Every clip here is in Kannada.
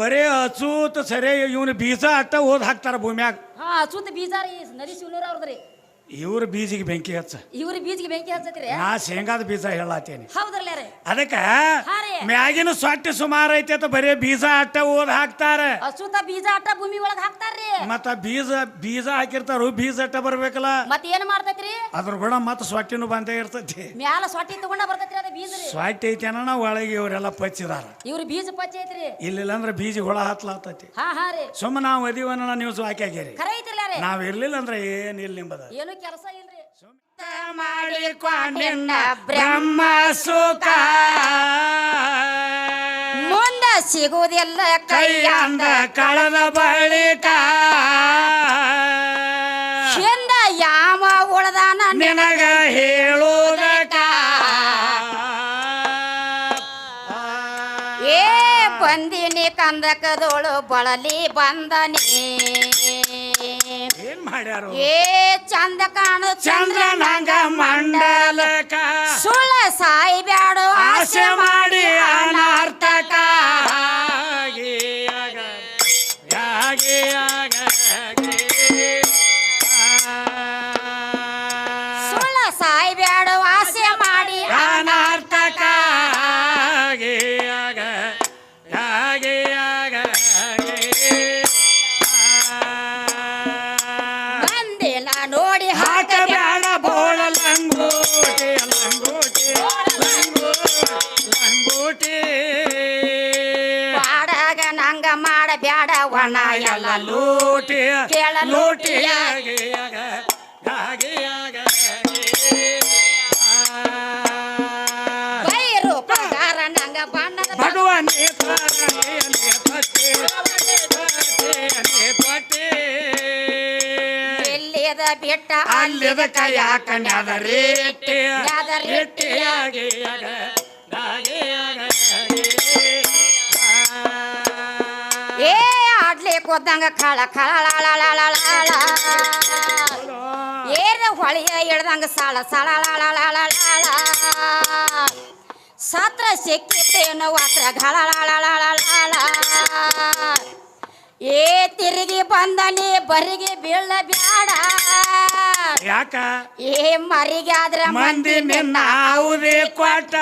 ಬರೇ ಅಚೂತ್ ಸರಿ ಇವನು ಬೀಜ ಹಾಕ್ತಾ ಓದ್ ಹಾಕ್ತಾರ ಭೂಮ್ಯಾಗ. ಹಾ, ಅಚ್ಚುತ್ ಬೀಜ ರೀ, ನದಿ ಶಿವನೂರ ಅವ್ರದ್ರಿ. ಇವ್ರ ಬೀಜಿಗೆ ಬೆಂಕಿ ಹಚ್ಚ. ಇವ್ರ ಬೀಜಿಗೆ ಬೆಂಕಿ ಹಚ್ಚತ್ರಿ ನಾ ಶೇಂಗಾದ ಬೀಜ ಹೇಳತ್ತೇನಿ ಹೌದ್ರಲ್ಲ ರೀ? ಅದಕ್ಕ ಮ್ಯಾಗಿನ ಸೊಟ್ಟಿ ಸುಮಾರು ಐತೆ ಅಂತ ಬರೀ ಬೀಜ ಅಟ್ಟ ಓದ್ ಹಾಕ್ತಾರ. ಅಸುತ ಬೀಜ ಅಟ್ಟ ಭೂಮಿ ಒಳಗ್ ಹಾಕ್ತಾರ್ರಿ. ಮತ್ತ ಬೀಜ ಬೀಜ ಹಾಕಿರ್ತಾರು ಬೀಜ ಅಟ್ಟ ಬರ್ಬೇಕಲ್ಲ. ಮತ್ ಏನ್ ಮಾಡ್ತೈತ್ರಿ? ಅದ್ರ ಗುಣ ಮತ್ತ ಸೊಟ್ಟಿನೂ ಬಂದೇ ಇರ್ತೈತಿ. ಮ್ಯಾಲ ಸೊಟ್ಟಿ ತಗೊಂಡ ಬರ್ತೈತ್ರಿ ಅದ ಬೀಜ ಸೊಟ್ಟಿ ಐತಿ ಒಳಗೆ ಇವರೆಲ್ಲ ಪಚ್ಚಿದಾರ. ಇವ್ರ ಬೀಜ ಪಚ್ಚ ಐತ್ರಿ ಇಲ್ಲಿಲ್ಲ ಅಂದ್ರೆ ಬೀಜ ಹುಳ ಹತ್ಲಾತೈತಿ. ಹಾ ಹಾ ರೀ. ಸುಮ್ಮ ನಾವು ಅದೀವನ್ನ ನೀವು ಹಾಕಿ ರೀ ಖರೆ ಐತ್ರಲ್ಲ ರೀ ನಾವ್ ಇರ್ಲಿಲ್ಲ ಅಂದ್ರೆ ಏನ್ ಇಲ್ಲ ನಿಂಬದ ಏನು ಕೆಲಸ ಇಲ್ರಿ ಮಾಡಿಕೊಂಡಿನ್ನ ಬ್ರಹ್ಮ ಸುಖ. ಮುಂದ ಸಿಗುವುದಿಲ್ಲ ಕೈಯಂದ ಕಳದ ಬಳಿಕ. ಹಿಂದ ಯಾವ ಉಳದಾನ ನಿನಗ ಹೇಳುವುದಕ ಏ ಬಂದಿನಿ ಕಂದಕದೋಳು ಬಳಲಿ ಬಂದನಿ. ಮಾಡ್ಯಾರು? ಏ ಚಂದ ಕಾಣು ಚಂದ್ರ ನಂಗ ಮಂಡಲಕ. ಸುಳ ಸಾಯಿ ಒಣ ಎಲ್ಲ ಲೂಟಿ ಕೇಳ ಲೂಟಿ ಲೂಟಿಯಾಗಿ. ಎಲ್ಲಿದ ಬಿಟ್ಟ ಅಲ್ಲಿದ ಕೈಯಾಕ ನ್ಯಾದ ರೇಟಿ ನ್ಯಾದ. ರೇಟಿಯಾಗಿ ಏ ಆಡ್ಲಿಕ್ ಹೋದಂಗ ಕಳ ಕಳ ಏರ ಹೊಳಿಯ ಇಳ್ದಂಗ ಸಾಳ ಸಳ ಸತ್ರ ಸಿಕ್ಕಿತ್ತೇನು ವಾತ್ರ ಘಳ ಏ ತಿರುಗಿ ಬಂದನಿ ಬರಿಗೆ ಬೀಳ ಬ್ಯಾಡ ಯಾಕ ಏ ಮರಿಗೆ ಆದ್ರ ಮಂದಿ ನಿನ್ನ ಕೊಟ್ಟ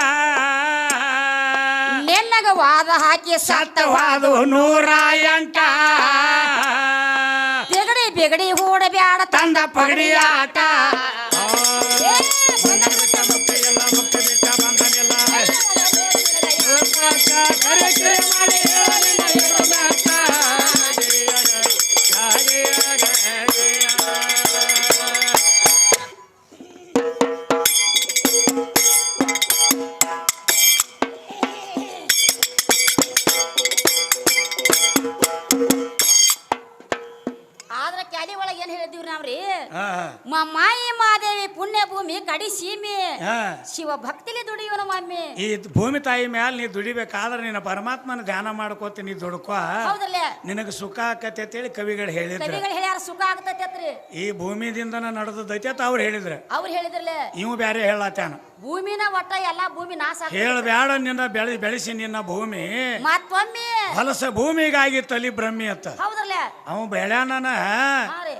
ನಿನ್ನಗ ವಾದ ಹಾಕಿ ಸತ್ತವಾದ ನೂರ ಎಂಟ ಬಿಗಡಿ ಬಿಗಡಿ ಹೂಡ ಬ್ಯಾಡ ತಂದ ಪಗಡಿ ಆಟ ಏ, ಮಾಯಿ ಮಾದೇವಿ ಪುಣ್ಯ ಭೂಮಿ ಕಡಿ ಸೀಮೆ. ಶಿವ ಭಕ್ತಿಲಿ ದುಡಿಯೋನ ಮಮ್ಮಿ. ಈ ಭೂಮಿ ತಾಯಿ ಮ್ಯಾಲ ನೀ ದುಡಿಬೇಕಾದ್ರೆ ನಿನ್ನ ಪರಮಾತ್ಮನ ಧ್ಯಾನ ಮಾಡ್ಕೋತಿ ನೀ ದುಡ್ಕೋ. ಹೌದಲ್ಲ ನಿನಗೆ ಸುಖ ಆಕತಿ ಅಂತೇಳಿ ಕವಿಗಳು ಹೇಳಿದ್ರು. ಕವಿಗಳು ಹೇಳ್ಯಾರ ಸುಖ ಆಗ್ತೈತ್ರಿ ಈ ಭೂಮಿದಿಂದನ ನಡೆದೈತಿ ಅಂತ ಅವ್ರು ಹೇಳಿದ್ರು. ಅವ್ರು ಹೇಳಿದ್ರಲ್ಲ? ಇವು ಬ್ಯಾರೆ ಹೇಳತ್ತಾನ ಭೂಮಿನ ಒಟ್ಟ ಎಲ್ಲಾ ಭೂಮಿ ನಾಶ ಹೇಳಬೇಡ ನಿನ್ನ ಬೆಳೆ ಬೆಳೆಸಿ ನಿನ್ನ ಭೂಮಿ. ಮತ್ತೊಮ್ಮೆ? ಹೊಲಸ ಭೂಮಿಗಾಗಿ ತಲಿ ಬ್ರಹ್ಮಿ ಅಂತ ಹೌದ್ರಲ್ಲ? ಅವ ಬೆಳ್ಯಾನನ ಹಾ ರೀ.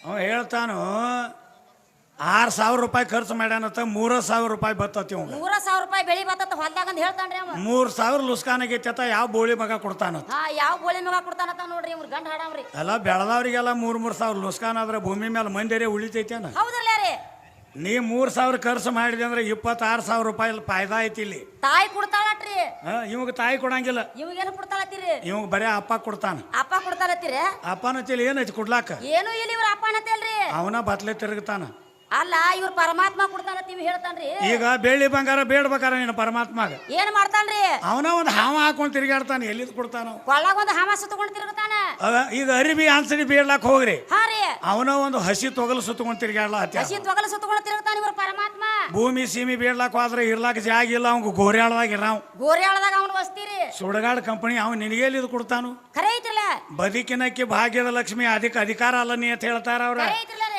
ಅವ ಹೇಳ್ತಾನು ಆರು ಸಾವಿರ ರೂಪಾಯಿ ಖರ್ಚು ಮಾಡ್ಯಾನತ್ತ ಮೂರ ಸಾವಿರ ರೂಪಾಯಿ ಬರ್ತತಿ ಅವಂಗ ಮೂರ ಸಾವಿರ ರೂಪಾಯಿ ಬೆಳಿ ಬತ್ತ ಹೊಲ್ದಾಗ ಅಂತ ಹೇಳ್ತಾನ್ರಿ ಅವ. ಮೂರ್ ಸಾವಿರ ಲುಸ್ಕಾನ್ ಆಗೈತಿ ಯಾವ ಬೋಳಿ ಮಗ ಕೊಡ್ತಾನ ಹಾ ಯಾವ ಬೋಳಿ ಮಗ ಕೊಡ್ತಾನತ ನೋಡ್ರಿ ಇವ್ರ ಗಂಡ ಹಾಡವ್ರಿ. ಎಲ್ಲ ಬೆಳೆದವ್ರಿಗೆಲ್ಲ ಮೂರ್ ಮೂರ್ ಸಾವಿರ ಲುಸ್ಕಾನ್ ಆದ್ರೆ ಭೂಮಿ ಮೇಲೆ ಮಂದಿರೇ ಉಳಿತೈತೇನ? ಹೌದಲ್ಲ ರೀ ನೀ ಮೂರ್ ಸಾವಿರ ಖರ್ಚು ಮಾಡಿದೆ ಅಂದ್ರೆ ಇಪ್ಪತ್ತಾರು ಸಾವಿರ ರೂಪಾಯಿ ಫಾಯ್ದಾ ಐತಿ ಇಲ್ಲಿ. ತಾಯಿ ಕೊಡ್ತಾಳಟ್ರಿ ಹಾ, ಇವಾಗ ತಾಯಿ ಕೊಡಂಗಿಲ್ಲ. ಇವಾಗೇನು ಕೊಡ್ತಾಳತ್ತೀರಿ? ಇವಾಗ ಬರೇ ಅಪ್ಪ ಕೊಡ್ತಾನ. ಅಪ್ಪ ಕೊಡ್ತಾಳತ್ತೀರಿ? ಅಪ್ಪನ ತಿಳಿ ಏನೈತಿ ಕೊಡ್ಲಾಕ? ಏನು ಇಲ್ಲಿ ಇವ್ರ ಅಪ್ಪ ಅವನ ಬತ್ಲೆ ತಿರುಗ್ತಾನ. ಅಲ್ಲ ಇವ್ರು ಪರಮಾತ್ಮ ಕೊಡ್ತಾನತ್ತೀವಿ ಹೇಳ್ತಾನ್ರಿ. ಈಗ ಬೆಳ್ಳಿ ಬಂಗಾರ ಬೇಡ್ಬೇಕಾರ ನೀನು ಪರಮಾತ್ಮಗ. ಏನ್ ಮಾಡ್ತಾನ್ರಿ? ಅವನ ಒಂದು ಹಾವ ಹಾಕೊಂಡು ತಿರುಗಾಡ್ತಾನೆ ಎಲ್ಲಿದ್ ಕೊಡ್ತಾನ. ಕೊಳ್ಳಾಗ ಒಂದು ಹಾವ ಸುತ್ತಕೊಂಡು ತಿರುಗತಾನ ಈಗ ಅರಿಬಿ ಆನ್ಸರಿ ಬೇಡ್ಲಾಕ್ ಹೋಗ್ರಿ. ಹಾ ರೀ. ಅವನ ಒಂದು ಹಸಿ ತೊಗಲು ಸುತ್ತಕೊಂಡು ತಿರುಗಾಡ್ಲ ಹಸಿ ತೊಗಲು ಸುತ್ತಕೊಂಡು ತಿರುಗತಾನ ಇವ್ರ ಪರಮಾತ್ಮ? ಭೂಮಿ ಸೀಮಿ ಬೇಡ್ಲಾಕ್ ಹೋದ್ರೆ ಇರ್ಲಾಕ ಜಾಗ ಇಲ್ಲ ಅವಂಗ ಗೋರ್ಯಾಳದಾಗ ಇರಾವ್. ಗೋರ್ಯಾಳದಾಗ ಅವನು ವಸ್ತೀರಿ. ಸುಡಗಾಡ್ ಕಂಪನಿ ಅವ್ನು ನಿನಗೆ ಎಲ್ಲಿದ್ ಕೊಡ್ತಾನು? ಖರೆ ಐತ್ರಲ್ಲ. ಬದುಕಿನಕ್ಕೆ ಭಾಗ್ಯದ ಲಕ್ಷ್ಮಿ ಅದಕ್ಕೆ ಅಧಿಕಾರ ಅಲ್ಲ ನೀ ಅಂತ ಹೇಳ್ತಾರ ಅವ್ರ.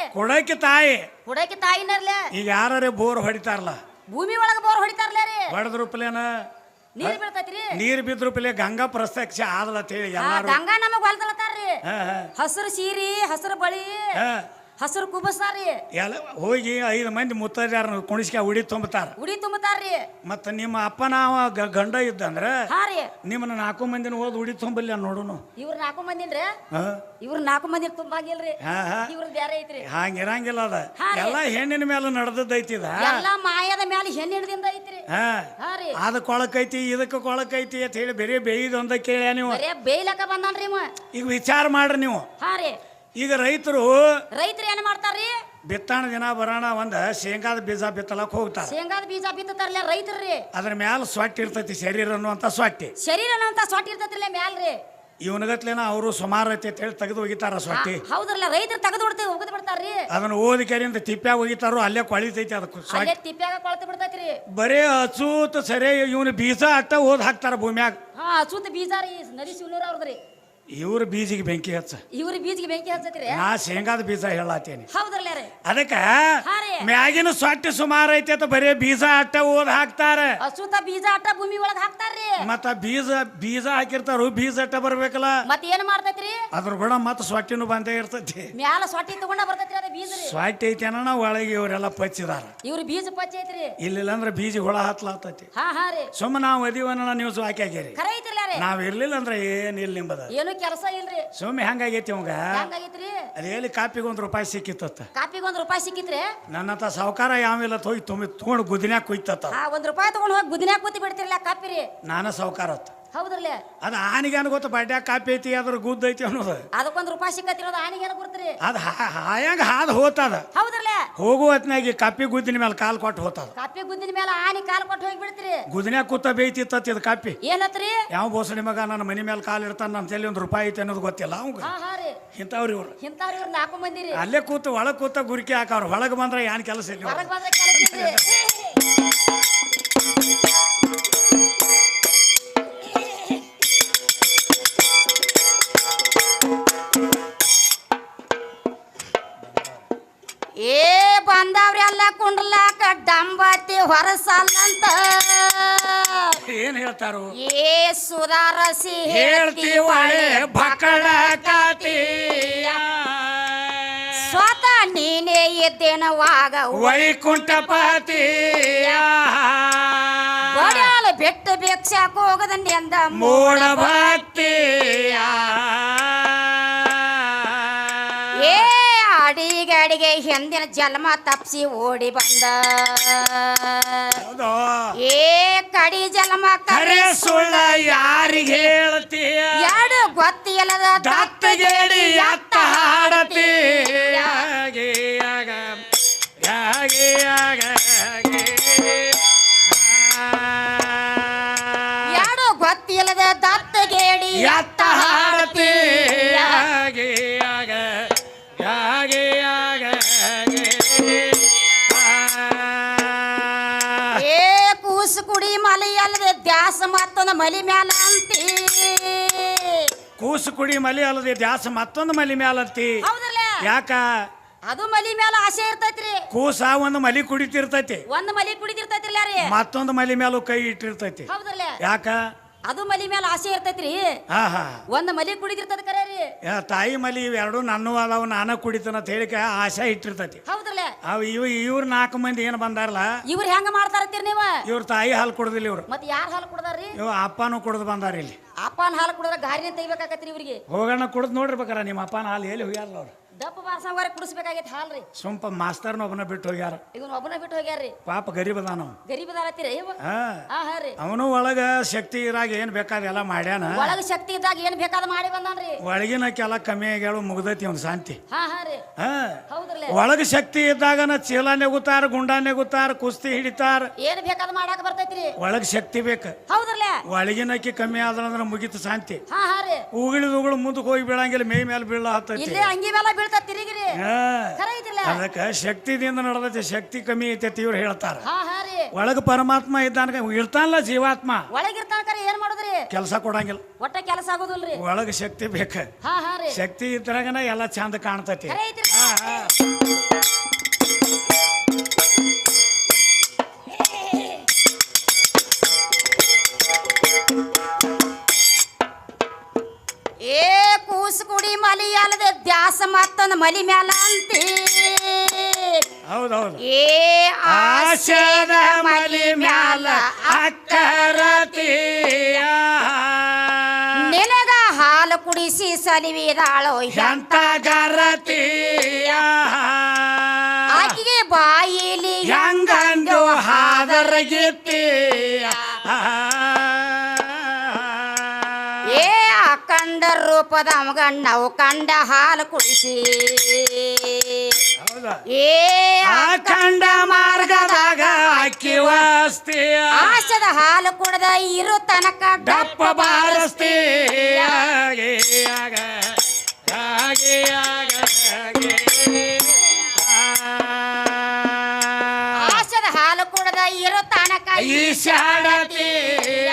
ಕೊಡಕ್ಕೆ ತಾಯಿ. ಹುಡಕಿ ತಾಯಿನರ್ಲೆ ಈಗ ಯಾರೇ ಬೋರ್ ಹೊಡಿತಾರಲ್ಲ? ಭೂಮಿ ಒಳಗ ಬೋರ್ ಹೊಡಿತಾರಲ್ಲ ರೀ. ಹೊಡೆದ್ರು ಪ್ಲೇನ? ನೀರ್ ಬೀಳ್ತೈತ್ರಿ ನೀರ್ ಬಿದ್ರು ಪಲೆ ಗಂಗಾ ಪ್ರತ್ಯಕ್ಷ ಆದಲ್ಲ ಅಂತ ಹೇಳಿ ಎಲ್ಲಾರು. ಗಂಗಾ ನಮಗ್ ಹೊಲ್ದಲತ್ತಾರ್ರಿ ಹಾ, ಹಾ, ಹಸಿರು ಸೀರಿ ಹಸಿರು ಬಳಿ. ಹಾ. ಹಸಿರು ಕುಬಸ್ತಾರಿ ಎಲ್ಲ ಹೋಗಿ ಐದು ಮಂದಿ ಮುತ್ತೈದ್ಯಾರ ಕುಣಿಸ್ಕ ಉಡಿ ತುಂಬತಾರ. ಉಡಿ ತುಂಬತಾರ್ರಿ. ಮತ್ತ ನಿಮ್ಮ ಅಪ್ಪನ ಗ- ಗಂಡ ಇದ್ದಂದ್ರ ಹಾ ರೀ. ನಿಮ್ಮನ್ನ ನಾಲ್ಕು ಮಂದಿನ ಹೋದ್ ಉಡಿ ತುಂಬಲ್ಲ ನೋಡುನು. ಇವ್ರ ನಾಲ್ಕು ಮಂದಿನ್ರಿ. ಹಾ. ಇವ್ರ ನಾಲ್ಕು ಮಂದಿ ತುಂಬಾಗಿಲ್ರಿ ಹಾ, ಹಾ. ಇವ್ರ ಬ್ಯಾರೆ ಐತ್ರಿ. ಹಂಗಿರಂಗಿಲ್ಲ ಅದ. ಹಾ ರೀ. ಎಲ್ಲ ಹೆಣ್ಣಿನ ಮೇಲೆ ನಡೆದೈತಿದ ಎಲ್ಲಾ ಮಾಯದ ಮ್ಯಾಲ ಹೆಣ್ಣಿಡ್ದಿಂದ ಐತ್ರಿ. ಹಾ. ಹಾ ರೀ. ಅದ ಕೊಳಕೈತಿ ಇದಕ್ಕೆ ಕೊಳಕೈತಿ ಅಂತ ಹೇಳಿ ಬೇರೆ ಬೇಯ್ದು ಒಂದ ಕೇಳ್ಯಾ ನೀವು. ಬರೇ ಬಂದ್ರಿ ಬಂದಾನ್ರಿ ಇವ. ಈಗ ವಿಚಾರ ಮಾಡ್ರಿ ನೀವು. ಹಾ ರೀ. ಈಗ ರೈತರು ರೈತರು ಏನ್ ಮಾಡ್ತಾರ್ರಿ? ಬಿತ್ತಾಣ ದಿನ ಬರೋಣ ಒಂದ ಶೇಂಗಾದ ಬೀಜ ಬಿತ್ತಲಕ್ಕೆ ಹೋಗ್ತಾರ. ಶೇಂಗಾದ ಬೀಜ ಬಿತ್ತಾರಲ್ಲ ರೈತರ್ರಿ? ಅದ್ರ ಮ್ಯಾಲ ಸ್ವಟ್ಟಿ ಇರ್ತೈತಿ ಶರೀರ ಅನ್ನುವಂತ ಸ್ವಟ್ಟಿ ಶರೀರ ಅಂತ ಸೊಟ್ಟ ಇರ್ತೈತ್ರಲ್ಲ ಮ್ಯಾಲ್ರಿ? ಇವನಗತ್ಲೇನ ಅವರು ಸುಮಾರು ಐತಿ ಅಂತ ಹೇಳಿ ತೆಗೆದು ಒಗಿತಾರ ಸ್ವಟ್ಟಿ ಹೌದ್ರಲ್ಲ ರೈತರು ತೆಗೆದು ಬಿಡ್ತೇವೆ ಹೋಗದ್ ಬಿಡ್ತಾರ್ರಿ? ಅದನ್ನ ಓದಿ ಅಂತ ತಿಪ್ಪ್ಯಾಗ ಒಗಿತಾರೋ ಅಲ್ಲೇ ಕೊಳಿತೈತಿ ಅದಕ್ಕೆ ಅಲ್ಲೇ ತಿಪ್ಪ್ಯಾಗ ಕೊಳತು ಬಿಡ್ತೈತ್ರಿ. ಬರೇ ಅಚೂತ್ ಸರಿ ಇವನು ಬೀಜ ಅಟ್ಟ ಓದ್ ಹಾಕ್ತಾರ ಭೂಮ್ಯಾಗ. ಹಾ ಅಚೂತ್ ಬೀಜ ರೀ ನದಿ ಶಿವನೂರ ಅವ್ರದ್ರಿ. ಇವ್ರ ಬೀಜಿಗೆ ಬೆಂಕಿ ಹಚ್ಚ. ಇವ್ರ ಬೀಜಿಗೆ ಬೆಂಕಿ ಹಚ್ಚತ್ರಿ ನಾ ಶೇಂಗಾದ ಬೀಜ ಹೇಳತ್ತೇನೆ ಹೌದ್ರಲ್ಲ ರೀ? ಅದಕ್ಕ ಮ್ಯಾಗಿನ ಸೊಟ್ಟೆ ಸುಮಾರು ಐತೆ ಅಂತ ಬರೀ ಬೀಜ ಅಟ್ಟ ಓದ್ ಹಾಕ್ತಾರ. ಅಚೂತ ಬೀಜ ಅಟ್ಟ ಭೂಮಿ ಒಳಗ ಹಾಕ್ತಾರ್ರಿ ಮತ್ತ ಬೀಜ ಬೀಜ ಹಾಕಿರ್ತಾರು ಬೀಜ ಅಟ್ಟ ಬರ್ಬೇಕಲ್ಲ? ಮತ್ತ ಏನ್ ಮಾಡ್ತೈತ್ರಿ? ಅದ್ರ ಕೂಡ ಮತ್ತ ಸೊಟ್ಟಿನೂ ಬಂದೇ ಇರ್ತೈತಿ. ಮ್ಯಾಲ ಸೊಟ್ಟಿ ತಗೊಂಡ ಬರ್ತೈತ್ರಿ ಅದ ಬೀಜ ರೀ. ಸ್ವಟ್ಟಿ ಐತಿ ಅನ್ನೋ ಒಳಗೆ ಇವರೆಲ್ಲ ಪಚ್ಚಿದಾರ. ಇವ್ರ ಬೀಜ ಪಚ್ಚ ಐತ್ರಿ. ಇಲ್ಲಿಲ್ಲ ಅಂದ್ರೆ ಬೀಜ ಹುಳ ಹತ್ಲಾತೈತಿ. ಹಾ ಹಾ ರೀ. ಸುಮ್ಮ ನಾವು ಒದಿವನ್ನ ನೀವು ಹಾಕಿ ಹಾಕಿರಿ ನಾವ್ ಇರ್ಲಿಲ್ಲ ಅಂದ್ರೆ ಏನಿಲ್ಲ ನಿಂಬದ. ಏನು ಕೆಲಸ ಇಲ್ರಿ. ಸುಮ್ಮನೆ ಹೆಂಗಾಗೈತಿ ಅವಂಗ? ಹೆಂಗಾಗೈತ್ರಿ? ಅದ್ ಹೇಳಿ ಕಾಪಿಗೆ ಒಂದ್ ರೂಪಾಯಿ ಸಿಕ್ಕಿತ್ತ ಕಾಪಿಗೆ ಒಂದ್ ರೂಪಾಯಿ ಸಿಕ್ಕಿತ್ರಿ? ನನ್ನಂತ ಸಾವುಕಾರ ಯಾವಿಲ್ಲ ಹೋಗಿ ತುಂಬಿ ತಗೊಂಡು ಗುದಿನ್ಯಾಗ ಕುಯ್ತತ್ತ ಹಾ ಒಂದ್ ರೂಪಾಯಿ ತಗೊಂಡ್ ಹೋಗಿ ಗುದಿನ್ಯಾಗ ಕೂತಿ ಬಿಡ್ತಿರ್ಲ ಕಾಪಿರಿ? ನಾನು ಸಾವುಕಾರ ಅತ್ತ. ಹೌದ್ರಲ್ಲ? ಅದು ಆನಿಗೆ ಗೊತ್ತು ಬಡ್ಯಾಗ ಕಾಪಿ ಐತಿ ಅದ್ರ ಗುದ್ದ ಐತಿ ಅನ್ನೋದು. ಅದಕ್ಕೊಂದ್ ರೂಪಾಯಿ ಸಿಕ್ಕತ್ತಿರೋದು ಆನಿಗೆ ಏನ ಗುರ್ತ್ರಿ? ಅದು ಹಾಯಂಗ ಹಾದ್ ಹೋತದ. ಹೌದ್ರಲ್ಲೇ? ಹೋಗುವ ಹೊತ್ನಾಗ ಕಾಪಿ ಗುದ್ದಿನ ಮೇಲೆ ಕಾಲ್ ಕೊಟ್ಟು ಹೋತದ. ಕಾಪಿ ಗುದ್ದಿನ ಮೇಲೆ ಆನಿ ಕಾಲ್ ಕೊಟ್ಟು ಹೋಗಿ ಬಿಡ್ತೀರಿ. ಗುದಿನ್ಯಾಗ ಕೂತ ಬೇಯ್ತಿತ್ತ ಇದು ಕಾಪಿ. ಏನತ್ರಿ? ಯಾವ ಬೋಸಡಿ ಮಗ ನನ್ನ ಮನೆ ಮೇಲೆ ಕಾಲ್ ಇರ್ತಾನ ನಮ್ಮ ತಲೆ ಒಂದು ರೂಪಾಯಿ ಐತಿ ಅನ್ನೋದು ಗೊತ್ತಿಲ್ಲ ಅವಂಗ. ಹಾ ಹಾ ರೀ. ಇಂಥವ್ರು ಇವ್ರು. ಇಂಥವ್ರು ಇವ್ರು ನಾಲ್ಕು ಮಂದಿರಿ ಅಲ್ಲೇ ಕೂತು ಒಳಗ್ ಕೂತ ಗುರಿಕೆ ಹಾಕವ್ರು. ಒಳಗೆ ಬಂದ್ರೆ ಏನ್ ಕೆಲಸ ಇಲ್ಲ. ಹೊರಗ್ ಬಂದ್ರೆ ಕೆಲಸ ಇಲ್ರಿ. ಏ ಬಂದವ್ರಿ ಎಲ್ಲ ಕುಂಡ್ಲಾಕ ಡಂಬತಿ ಹೊರಸಲ್ಲಂತ. ಏನ್ ಹೇಳ್ತಾರು? ಏ ಸುಧಾರಸಿ ಹೇಳ್ತೀವಳೆ ಬಕಳ ಕಾತೀಯ. ಕಾತಿ ಸ್ವತಃ ನೀನೇ ಇದ್ದೇನವಾಗ ವೈಕುಂಠಪತಿ ಬಡಾಲ ಬೆಟ್ಟ ಭಿಕ್ಷಾಕ ಹೋಗದನ್ನಿ ಅಂದ ಮೂಡ ಭಕ್ತಿ. ಏ ಅಡಿಗೆ ಗಡಿಗೆ ಹಿಂದಿನ ಜನ್ಮ ತಪ್ಸಿ ಓಡಿ ಬಂದ. ಏ ಕಡಿ ಜನ್ಮ ಕರೆ ಸುಳ್ಳ ಯಾರಿಗೆ ಹೇಳ್ತೀಯ? ಎರಡು ಗೊತ್ತಿಲ್ಲದ ದತ್ತಗೇಡಿ ಅತ್ತ ಹಾಡತಿ. ಎರಡು ಗೊತ್ತಿಲ್ಲದ ದತ್ತಗೇಡಿ ಅತ್ತ ಹಾಡತಿ. ದ್ಯಾಸ ಮತ್ತೊಂದು ಮಲಿ ಮ್ಯಾಲ ಅಂತಿ. ಕೂಸು ಕುಡಿ ಮಲಿ ಅಲ್ಲದೆ ದ್ಯಾಸ ಮತ್ತೊಂದು ಮಲಿ ಮ್ಯಾಲತ್ತಿ ಹೌದಲ್ಲ ಯಾಕ? ಅದು ಮಲಿ ಮ್ಯಾಲ ಆಸೆ ಇರ್ತೈತ್ರಿ. ಕೂಸ ಒಂದು ಮಲಿ ಕುಡಿತಿರ್ತೈತಿ. ಒಂದ್ ಮಲಿ ಕುಡಿತಿರ್ತೈತಿ ಮತ್ತೊಂದು ಮಲಿ ಮ್ಯಾಲ ಕೈ ಇಟ್ಟಿರ್ತೈತಿ. ಹೌದಲ್ಲ ಯಾಕ? ಅದು ಮಲಿ ಮೇಲೆ ಆಸೆ ಇರ್ತೈತ್ರಿ. ಹಾ ಹಾ. ಒಂದ್ ಮಲಿ ಕುಡಿದಿರ್ತದ ಕರೆ ರೀ. ಯಾ, ತಾಯಿ ಮಲಿ ಇವೆರಡು ನನ್ನ ಅದಾವ ನಾನ ಕುಡಿತನ ಅಂತ ಹೇಳಿಕ ಆಸೆ ಇಟ್ಟಿರ್ತೈತಿ. ಹೌದಲ್ಲ ಅವ್ ಇವ್ ಇವ್ರ ನಾಲ್ಕು ಮಂದಿ ಏನು ಬಂದಾರಲ್ಲ ಇವ್ರು ಹೆಂಗ ಮಾಡ್ತಾರತ್ತೀರಿ ನೀವ? ಇವ್ರ ತಾಯಿ ಹಾಲು ಕುಡದಿಲ್ಲ ಇವ್ರು. ಮತ್ತೆ ಯಾರ ಹಾಲು ಕುಡ್ದಾರ್ರಿ? ಇವ ಅಪ್ಪನೂ ಕುಡ್ದು ಬಂದಾರ ಇಲ್ಲಿ. ಅಪ್ಪನ ಹಾಲು ಕುಡದ್ರ ಗಾರಿನ ತೆಗಿಬೇಕಾಕತ್ರಿ ಇವ್ರಿಗೆ. ಹೋಗೋಣ ಕುಡ್ದು ನೋಡಿರ್ಬೇಕಾರ ನಿಮ್ಮ ಅಪ್ಪನ ಹಾಲು ಎಲ್ಲಿ ಹೋಗ್ಯಾರಲ್ಲ ಅವ್ರು. ದಪ್ಪ ಬಾರ್ಸಂಗಾರ ಕುಡಿಸ್ಬೇಕಾಗೈತಿ ಹಾಲ್ರಿ ಸುಂಪ ಮಾಸ್ತರ್ನ ಒಬ್ಬನ ಬಿಟ್ಟು ಹೋಗ್ಯಾರ. ಇವನ್ ಒಬ್ಬನ ಬಿಟ್ಟು ಹೋಗ್ಯಾರ್ರಿ. ಪಾಪ ಗರೀಬ್ ಅದಾನ ಅವ ಗರೀಬದಾರತ್ತೀರ ಇವ ಹಾ. ಹಾ ಹಾ ರೀ. ಅವನು ಒಳಗ ಶಕ್ತಿ ಇರಾಗ ಏನ್ ಬೇಕಾದ ಎಲ್ಲ ಮಾಡ್ಯಾನ. ಒಳಗ ಶಕ್ತಿ ಇದ್ದಾಗ ಏನ್ ಬೇಕಾದ ಮಾಡಿ ಬಂದಾನ್ರಿ. ಒಳಗಿನ ಕೆಲ ಕಮ್ಮಿ ಆಗ್ಯಾಳು ಮುಗ್ದೈತಿ ಅವ್ನ ಶಾಂತಿ. ಹಾ ಹಾ ರೀ. ಹಾ. ಹೌದ್ರಲ್ಲ. ಒಳಗ ಶಕ್ತಿ ಇದ್ದಾಗನ ಚೀಲ ನೆಗುತ್ತಾರ ಗುಂಡ ನೆಗುತ್ತಾರ ಕುಸ್ತಿ ಹಿಡಿತಾರ. ಏನ್ ಬೇಕಾದ ಮಾಡಾಕ ಬರ್ತೈತಿ ಒಳಗ್ ಶಕ್ತಿ ಬೇಕ. ಒಳಗಿನ ಒಳಗಿನಕ್ಕಿ ಕಮ್ಮಿ ಆದ್ರ ಮುಗಿತು ಶಾಂತಿ. ಹಾ ಹಾ ರೀ. ಉಗಿಳಿದ ಉಗುಳು ಮುಂದಕ್ಕೆ ಹೋಗಿ ಬೀಳಂಗಿಲ್ಲ ಮೇ ಮೇಲೆ ಬೀಳ ಹತ್ತೈತಿ ಇಲ್ಲೇ ಅಂಗಿ ಮೇಲೆ ಬೀಳ್ತಾ ತಿರುಗಿರಿ. ಹಾ. ಖರೆ ಐತಿಲ್ಲ. ಅದಕ್ಕ ಶಕ್ತಿದಿಂದ ನಡೆದೈತಿ ಶಕ್ತಿ ಕಮ್ಮಿ ಐತೆ ಇವ್ರು ಹೇಳ್ತಾರ. ಹಾ ಹಾ ರೀ. ಒಳಗ ಪರಮಾತ್ಮ ಇದ್ದಾನ ಇರ್ತಾನಲ್ಲ ಜೀವಾತ್ಮ. ಒಳಗಿರ್ತಾನ ಕರೆ ಏನ್ ಮಾಡುದ್ರಿ? ಕೆಲಸ ಕೊಡಂಗಿಲ್ಲ. ಒಟ್ಟ ಕೆಲಸ ಆಗೋದಿಲ್ರಿ. ಒಳಗ ಶಕ್ತಿ ಬೇಕ. ಹಾ ಹಾ ರೀ. ಶಕ್ತಿ ಇದ್ರಾಗನ ಎಲ್ಲ ಚಂದ ಕಾಣ್ತೈತಿ. ಖರೆ ಐತ್ರಿ. ಕುಡಿ ಮಲಿ ಅಲ್ಲದೆ ದ್ಯಾಸ ಮತ್ತೊಂದು ಮಲಿ ಮ್ಯಾಲ ಅಂತೀ ಹೌದೌದು. ಏ ಆಶದ ಮಲಿ ಮ್ಯಾಲ ಅಕ್ಕರತಿಯ. ನಿನಗ ಹಾಲು ಕುಡಿಸಿ ಸಲಿವಿದಾಳೋ ಎಂತ ಗರತಿಯ. ಆಕಿಗೆ ಬಾಯಿಲಿ ಹೆಂಗಂದು ಹಾದರಗಿತ್ತೀಯ ಅಖಂಡ ರೂಪದ ಮಗಣ್ಣವು ಕಂಡ ಹಾಲು ಕುಡಿಸಿ ಏ ಕಂಡ ಮಾರ್ಗದಾಗ ಅಕ್ಕಿ ವಸ್ತಿಯ ಆಶದ ಹಾಲು ಕುಡದ ಇರು ತನಕ ಡಪ್ಪ ಬಾರಸ್ತಿ. ಆಶದ ಹಾಲು ಕುಡದ ಇರು ತನಕ ಈ ಶಾಡತಿಯ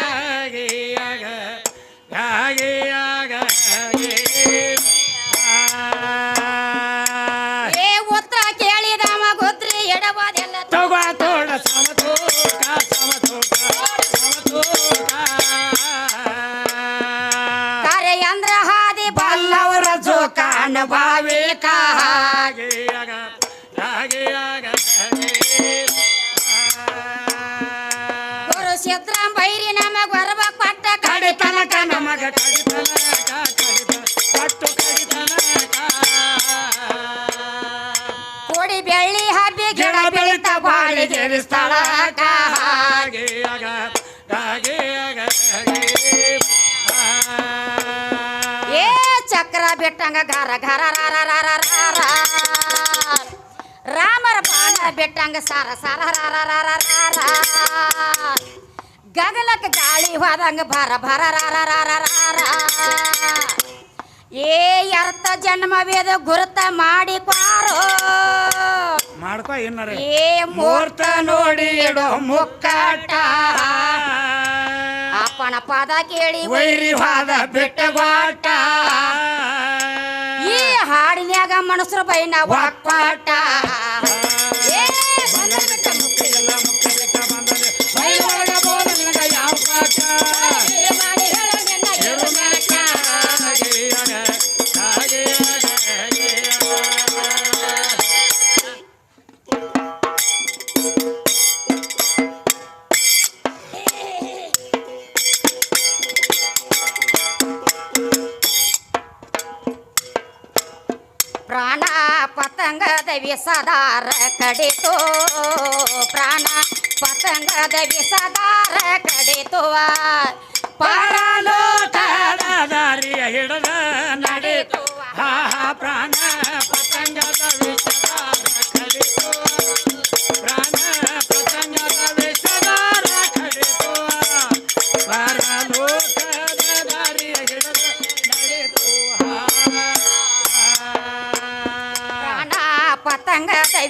ಹಾಗೆ ಜೋಕಾನ ಭಾವಿಕ ಹಾಗೆ ಹಾಗೆ. ಗುರು ಸಿದ್ರಾಮ್ ಬೈರಿ ನಮಗ ಬರಬ ಪಟ್ಟ ಕಡಿತನಕ ನಮಗ ಕಡಿತನಕ ಕಡಿತನ ಪಟ್ಟು ಕಡಿತನಕ ಕೋಡಿ ಬೆಳ್ಳಿ ಹಬ್ಬಿ ಗಿಡ ಬೆಳಿತ ಬಾಳಿ ಗೆರಿಸ್ತಾಳಕ ಹಾಗೆ ಹಾಗೆ ಹಾಗೆ. ಚಕ್ರ ಬಿಟ್ಟಂಗ ಗಾರ ಘರ ರ ರ ರ ರ ರ ರ. ರಾಮರ ಬಾಣ ಬಿಟ್ಟಂಗ ಸಾರ ಸಾರ ರ ರ ರ ರ ರ ರ. ಗಗಲಕ್ಕ ಗಾಳಿ ಹೋದಂಗ ಭರ ಭರ ರ ರ ರ ರ ರ ರ. ಏ ಅರ್ಥ ಜನ್ಮವೇದ ಗುರುತ ಮಾಡಿಕ್ವಾರೋ ಮಾಡ್ಕೋ ಏನಾರ ಏ ಮೂರ್ತ ನೋಡಿ ಇಡೋ ಮುಕ್ಕಾಟ ಅಪ್ಪನ ಪಾದ ಕೇಳಿ ವೈರಿವಾದ ಬೆಟ್ಟವಾಟ ಈ ಹಾಡಿನ್ಯಾಗ ಮನಸ್ರು ಬೈನ ವಾಕ್ಪಾಟ. ಬಿಟ್ಟ ಬೆಟ್ಟ ಯಾವ ಪಾಠ? ಪತಂಗದ ವಿಸದಾರ ಕಡಿತು ಪ್ರಾಣ ಪತಂಗದ ವಿಸದಾರ ಕಡಿತುವ. ಪರಲೋಕದ ದಾರಿಯ ಹಿಡದ ನಡೆತು ಹಾ ಪ್ರಾಣ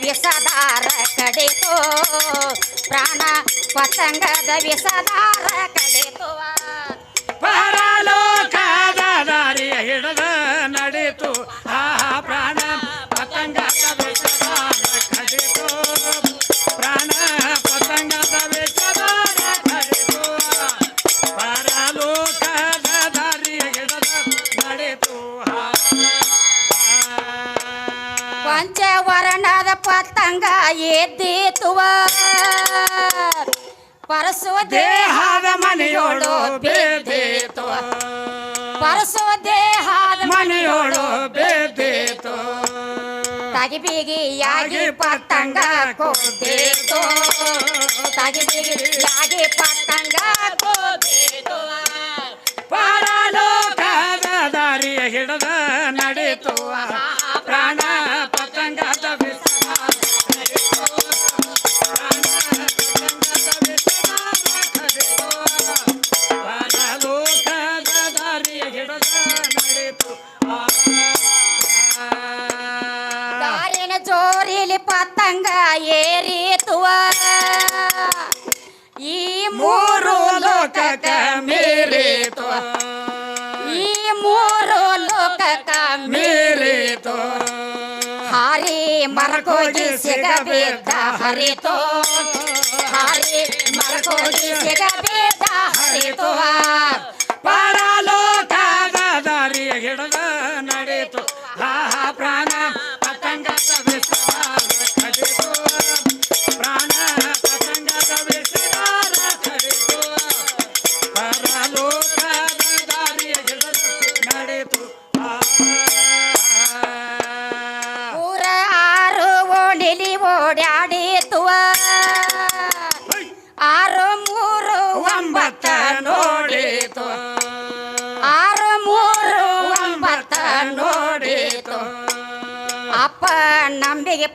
ವಿಸದಾರ ಕಡಿತೋ ಪ್ರಾಣ ಪತಂಗದ ವಿಸದಾರ ಬೇದೇತು ಪರಸು ದೇಹದ ಮನೆಯೋಳು ಬೇದೇತು. ತಾಗಿ ಬೀಗಿಯಾಗಿ ಪತಂಗ ಕೊದ್ದೇತು ತಾಗಿ ಬೀಗಿಯಾಗಿ ಪತಂಗ ಕೊದ್ದೇತು ಪತಂಗ ಏರಿತುವ. ಈ ಮೂರು ಲೋಕಕ ಮೀರಿತು ಈ ಮೂರು ಲೋಕಕ ಮೀರಿತು ಹರಿ ಮರಕೋಗಿ ಸಿಗಬೇಕ ಹರಿತು. ಹರಿ ಮರಕೋಗಿ ಸಿಗಬೇಕ ಹರಿತು ಪರಲೋಕದ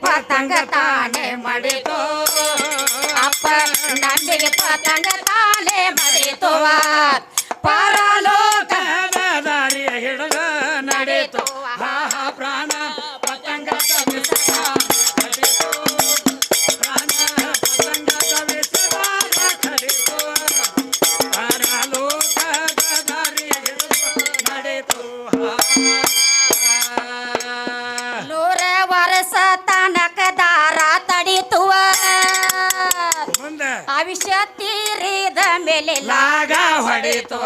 ಪತಂಗ ತಾನೆ ಮಡಿತು. ಅಪ್ಪ ನಂಬಿಗೆ ಪತಂಗ ತಾನೆ ಮಾಡಿತು ಪರಲೋಕ ಮೇಲೆ ಲಾಗ ಹೊಡಿತು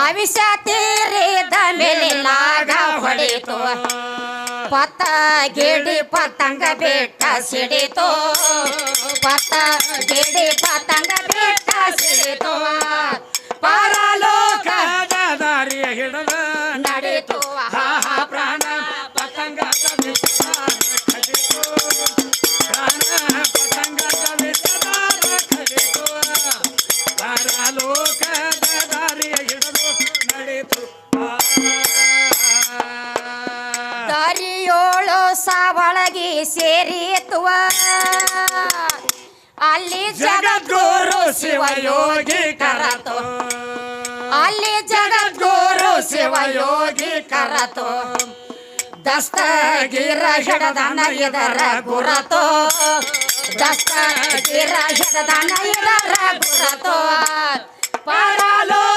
ಅವಿಷ ತೀರಿದ ಮೇಲೆ ಲಾಗ ಹೊಡಿತು ಪತ್ತ ಗಿಡಿ ಪತಂಗ ಬೆಟ್ಟ ಸಿಡಿತು ಪತ್ತ ಗಿಡಿ ಪತಂಗ ಬೆಟ್ಟ ಸಿಡಿತು ದರಿಯೋಳು ಸಾವಳಗಿ ಸೇರಿತುವ ಅಲ್ಲಿ ಜಗದ್ಗುರು ಶಿವಯೋಗಿ ಕರತು. ಅಲ್ಲಿ ಜಗದ್ಗುರು ಶಿವಯೋಗಿ ಕರತು. ದಸ್ತಗಿರ ಹಿಡದನ ಇದರ ಗುರತು. ದಸ್ತಗಿರ ಹಿಡದನ ಇದರ ಗುರತು. ಪರಲೋ